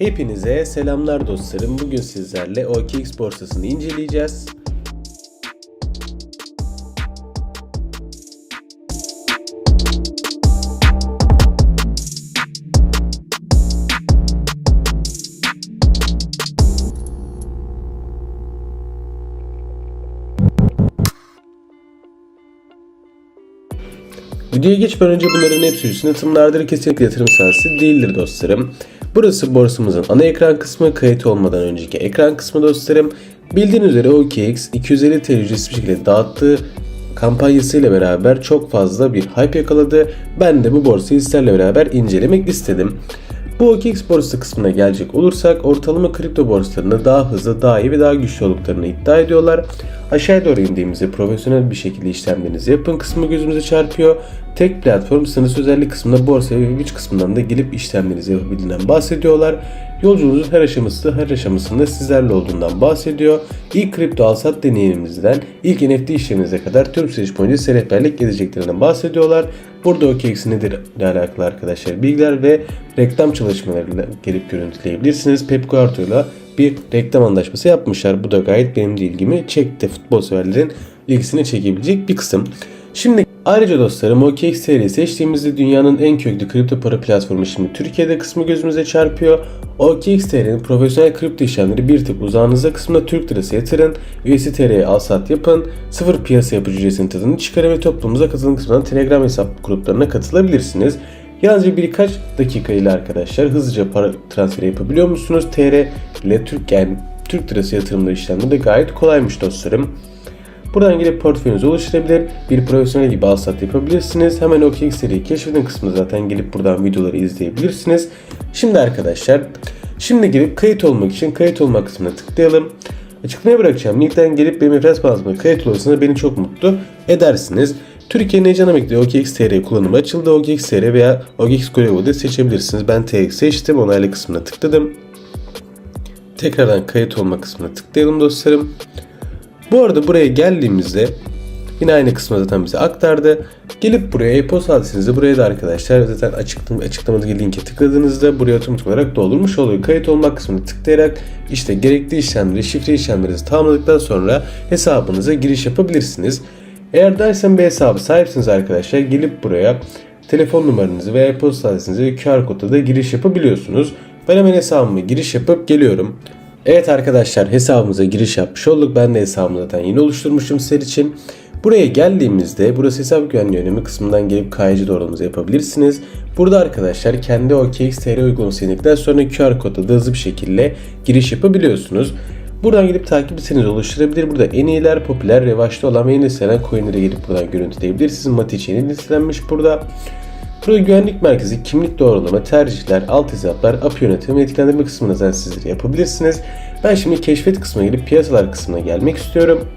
Hepinize selamlar dostlarım. Bugün sizlerle OKX borsasını inceleyeceğiz. Videoya geçmeden önce bunların hepsi üstüne tımlardır kesinlikle yatırım sahnesi değildir dostlarım. Burası borsamızın ana ekran kısmı kayıt olmadan önceki ekran kısmı dostlarım. Bildiğiniz üzere OKX 250 TL ücretsiz bir şekilde dağıttığı kampanyasıyla beraber çok fazla bir hype yakaladı. Ben de bu borsayı sizlerle beraber incelemek istedim. Bu OKX borsası kısmına gelecek olursak ortalama kripto borsalarında daha hızlı, daha iyi ve daha güçlü olduklarını iddia ediyorlar. Aşağıya doğru indiğimizde profesyonel bir şekilde işlemlerinizi yapın kısmı gözümüze çarpıyor. Tek platform sınırsız özellik kısmında borsa ve güç kısmından da gelip işlemlerinizi yapabildiğinden bahsediyorlar. Yolculuğunuzun her aşaması her aşamasında sizlerle olduğundan bahsediyor. İlk kripto alsat deneyimimizden ilk NFT işleminize kadar tüm süreç boyunca size rehberlik bahsediyorlar. Burada OKX nedir ile alakalı arkadaşlar bilgiler ve reklam çalışmalarıyla gelip görüntüleyebilirsiniz. Pepco Arto ile bir reklam anlaşması yapmışlar. Bu da gayet benim de ilgimi çekti. Futbol severlerin ilgisini çekebilecek bir kısım. Şimdi ayrıca dostlarım OKX TR'yi seçtiğimizde dünyanın en köklü kripto para platformu şimdi Türkiye'de kısmı gözümüze çarpıyor. OKX TR'nin profesyonel kripto işlemleri bir tık uzağınızda kısmında Türk lirası yatırın, USD TR'ye al sat yapın, sıfır piyasa yapıcı ücretinin tadını çıkarın ve toplumuza katılım kısmından Telegram hesap gruplarına katılabilirsiniz. Yalnızca birkaç dakika ile arkadaşlar hızlıca para transferi yapabiliyor musunuz? TR ile Türk yani Türk lirası yatırımları işlemleri de gayet kolaymış dostlarım. Buradan gelip portföyünüzü oluşturabilir, bir profesyonel gibi al sat yapabilirsiniz. Hemen OKX seriyi keşfedin kısmında zaten gelip buradan videoları izleyebilirsiniz. Şimdi arkadaşlar, şimdi gelip kayıt olmak için kayıt olmak kısmına tıklayalım. Açıklamaya bırakacağım linkten gelip benim referans bazımda kayıt olursanız beni çok mutlu edersiniz. Türkiye'nin heyecan emekli OKX TR kullanımı açıldı. OKX TR veya OKX Global'de seçebilirsiniz. Ben TX seçtim. Onayla kısmına tıkladım. Tekrardan kayıt olma kısmına tıklayalım dostlarım. Bu arada buraya geldiğimizde yine aynı kısma zaten bize aktardı. Gelip buraya e-posta adresinizi buraya da arkadaşlar zaten açıklam açıklamadaki linke tıkladığınızda buraya otomatik olarak doldurmuş oluyor. Kayıt olmak kısmını tıklayarak işte gerekli işlemleri, şifre işlemlerinizi tamamladıktan sonra hesabınıza giriş yapabilirsiniz. Eğer dersen bir hesabı sahipsiniz arkadaşlar gelip buraya telefon numaranızı veya e-posta adresinizi ve QR kodla da giriş yapabiliyorsunuz. Ben hemen hesabıma giriş yapıp geliyorum. Evet arkadaşlar hesabımıza giriş yapmış olduk. Ben de hesabımı zaten yeni oluşturmuşum sizler için. Buraya geldiğimizde burası hesap güvenliği önemi kısmından gelip KYC doğrulamanızı yapabilirsiniz. Burada arkadaşlar kendi OKX TR uygulaması indikten sonra QR kodla da hızlı bir şekilde giriş yapabiliyorsunuz. Buradan gidip takip listenizi oluşturabilir. Burada en iyiler, popüler, revaçta olan ve yeni listelen coinlere gelip buradan görüntüleyebilirsiniz. Mati yeni listelenmiş burada. Burada güvenlik merkezi, kimlik doğrulama, tercihler, alt hesaplar, API yönetimi ve etkilendirme kısmını zaten sizler yapabilirsiniz. Ben şimdi keşfet kısmına gelip piyasalar kısmına gelmek istiyorum.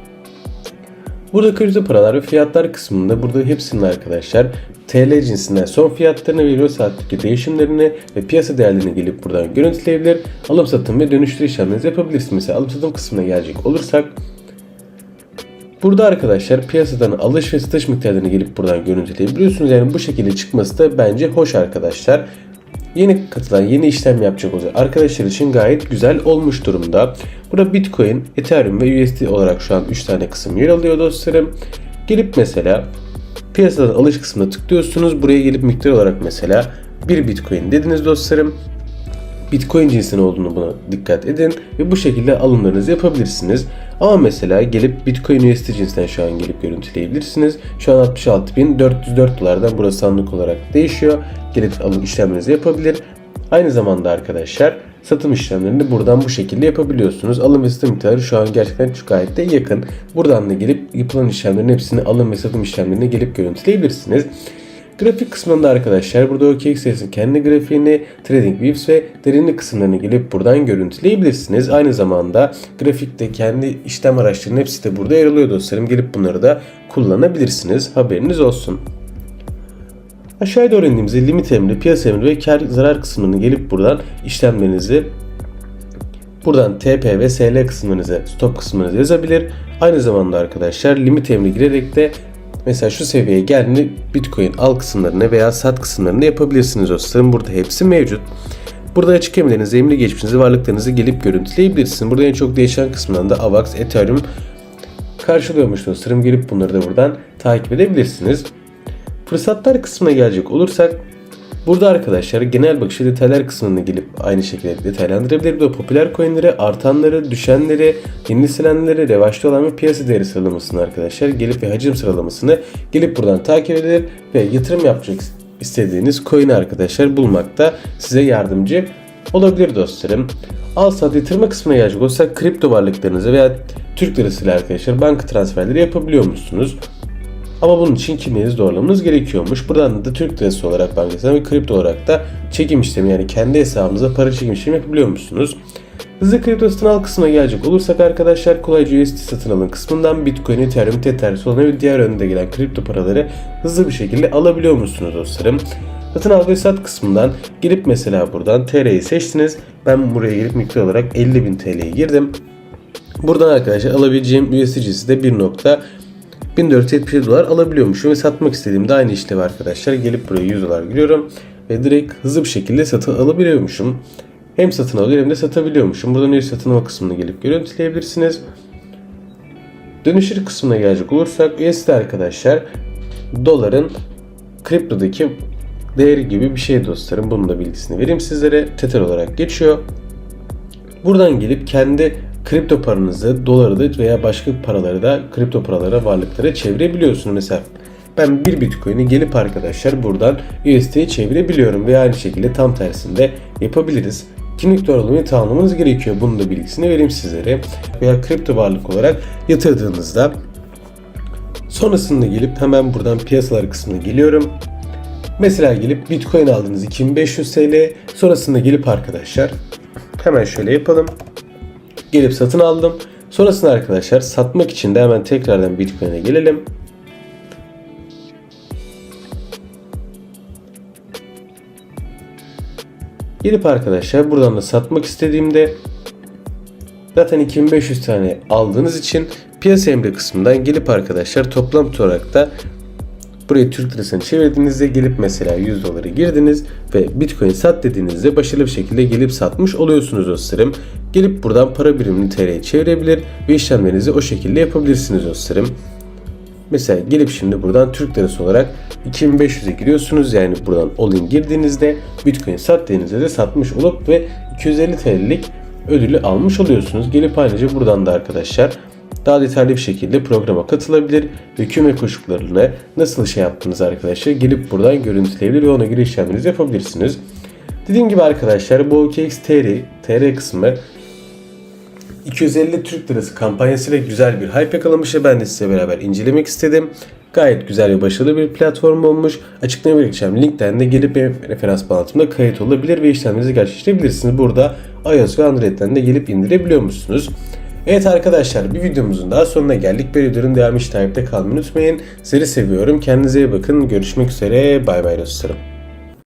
Burada kripto paralar ve fiyatlar kısmında burada hepsinin arkadaşlar TL cinsinden son fiyatlarını veriyor saatteki değişimlerini ve piyasa değerlerini gelip buradan görüntüleyebilir. Alım satım ve dönüştürü işlemlerinizi yapabilirsiniz. Mesela alım satım kısmına gelecek olursak Burada arkadaşlar piyasadan alış ve satış miktarlarını gelip buradan görüntüleyebiliyorsunuz. Yani bu şekilde çıkması da bence hoş arkadaşlar. Yeni katılan, yeni işlem yapacak olacak arkadaşlar için gayet güzel olmuş durumda. Burada Bitcoin, Ethereum ve USD olarak şu an 3 tane kısım yer alıyor dostlarım. Gelip mesela piyasadan alış kısmına tıklıyorsunuz. Buraya gelip miktar olarak mesela 1 Bitcoin dediniz dostlarım. Bitcoin cinsinin olduğunu buna dikkat edin ve bu şekilde alımlarınızı yapabilirsiniz. Ama mesela gelip Bitcoin USD cinsinden şu an gelip görüntüleyebilirsiniz. Şu an 66.404 dolardan burası anlık olarak değişiyor. Gelip alım işlemlerinizi yapabilir. Aynı zamanda arkadaşlar satım işlemlerini buradan bu şekilde yapabiliyorsunuz. Alım ve satım miktarı şu an gerçekten çok gayet de yakın. Buradan da gelip yapılan işlemlerin hepsini alım ve satım işlemlerine gelip görüntüleyebilirsiniz. Grafik kısmında arkadaşlar burada OKX'in kendi grafiğini, TradingViews ve derinlik kısımlarını gelip buradan görüntüleyebilirsiniz. Aynı zamanda grafikte kendi işlem araçlarının hepsi de burada yer alıyor dostlarım. Gelip bunları da kullanabilirsiniz. Haberiniz olsun. Aşağıya doğru indiğimizde limit emri, piyasa emri ve kar zarar kısmını gelip buradan işlemlerinizi Buradan TP ve SL kısımlarınızı, stop kısmınızı yazabilir. Aynı zamanda arkadaşlar limit emri girerek de Mesela şu seviyeye geldiğinde Bitcoin al kısımlarını veya sat kısımlarını yapabilirsiniz dostlarım. Burada hepsi mevcut. Burada açık emirlerinizi, emri geçmişinizi, varlıklarınızı gelip görüntüleyebilirsiniz. Burada en çok değişen kısmından da AVAX, Ethereum karşılıyormuş dostlarım. Gelip bunları da buradan takip edebilirsiniz. Fırsatlar kısmına gelecek olursak Burada arkadaşlar genel bakışı detaylar kısmına gelip aynı şekilde detaylandırabilir. Burada popüler coinleri, artanları, düşenleri, yenilesilenleri, revaçta olan ve piyasa değeri sıralamasını arkadaşlar gelip ve hacim sıralamasını gelip buradan takip edilir ve yatırım yapacak istediğiniz coin'i arkadaşlar bulmakta size yardımcı olabilir dostlarım. Al sat yatırma kısmına gelecek olursak kripto varlıklarınızı veya Türk lirasıyla arkadaşlar banka transferleri yapabiliyor musunuz? Ama bunun için kimliğinizi doğrulamanız gerekiyormuş. Buradan da Türk lirası olarak bankasına ve kripto olarak da çekim işlemi yani kendi hesabınıza para çekim işlemi yapabiliyor musunuz? Hızlı kripto satın al kısmına gelecek olursak arkadaşlar kolayca USD satın alın kısmından Bitcoin, Ethereum, Tether, Solana ve diğer önünde gelen kripto paraları hızlı bir şekilde alabiliyor musunuz dostlarım? Satın al ve sat kısmından gelip mesela buradan TL'yi seçtiniz. Ben buraya gelip miktar olarak 50.000 TL'ye girdim. Buradan arkadaşlar alabileceğim USDC'si de 1. 1477 dolar alabiliyormuşum ve satmak istediğimde aynı işlevi arkadaşlar gelip buraya 100 dolar giriyorum ve direkt hızlı bir şekilde satın alabiliyormuşum. Hem satın alıyor hem de satabiliyormuşum. Buradan üye satın alma kısmına gelip görüntüleyebilirsiniz. Dönüşür kısmına gelecek olursak USD arkadaşlar doların kriptodaki değeri gibi bir şey dostlarım. Bunun da bilgisini vereyim sizlere. Tether olarak geçiyor. Buradan gelip kendi kripto paranızı, doları da veya başka paraları da kripto paralara, varlıklara çevirebiliyorsunuz. Mesela ben bir bitcoin'i gelip arkadaşlar buradan USD'ye çevirebiliyorum ve aynı şekilde tam tersinde yapabiliriz. Kimlik doğrulamayı tamamlamanız gerekiyor. Bunun da bilgisini vereyim sizlere. Veya kripto varlık olarak yatırdığınızda sonrasında gelip hemen buradan piyasalar kısmına geliyorum. Mesela gelip Bitcoin aldınız 2500 TL. Sonrasında gelip arkadaşlar hemen şöyle yapalım. Gelip satın aldım. Sonrasında arkadaşlar satmak için de hemen tekrardan Bitcoin'e gelelim. Gelip arkadaşlar buradan da satmak istediğimde zaten 2500 tane aldığınız için piyasa emri kısmından gelip arkadaşlar toplam olarak da Burayı Türk lirasını çevirdiğinizde gelip mesela 100 doları girdiniz ve Bitcoin sat dediğinizde başarılı bir şekilde gelip satmış oluyorsunuz dostlarım. Gelip buradan para birimini TL'ye çevirebilir ve işlemlerinizi o şekilde yapabilirsiniz dostlarım. Mesela gelip şimdi buradan Türk lirası olarak 2500'e giriyorsunuz. Yani buradan all-in girdiğinizde Bitcoin sat dediğinizde de satmış olup ve 250 TL'lik ödülü almış oluyorsunuz. Gelip ayrıca buradan da arkadaşlar daha detaylı bir şekilde programa katılabilir ve küme koşullarını nasıl şey yaptınız arkadaşlar gelip buradan görüntüleyebilir ve ona göre işlemlerinizi yapabilirsiniz. Dediğim gibi arkadaşlar bu OKX TR, TR kısmı 250 Türk Lirası kampanyasıyla güzel bir hype yakalamış ve ben de size beraber incelemek istedim. Gayet güzel ve başarılı bir platform olmuş. Açıklamaya bırakacağım linkten de gelip referans bağlantımda kayıt olabilir ve işlemlerinizi gerçekleştirebilirsiniz. Burada iOS ve Android'den de gelip indirebiliyor musunuz? Evet arkadaşlar bir videomuzun daha sonuna geldik. Bir videonun devamı için takipte kalmayı unutmayın. Sizleri seviyorum. Kendinize iyi bakın. Görüşmek üzere. Bay bay dostlarım.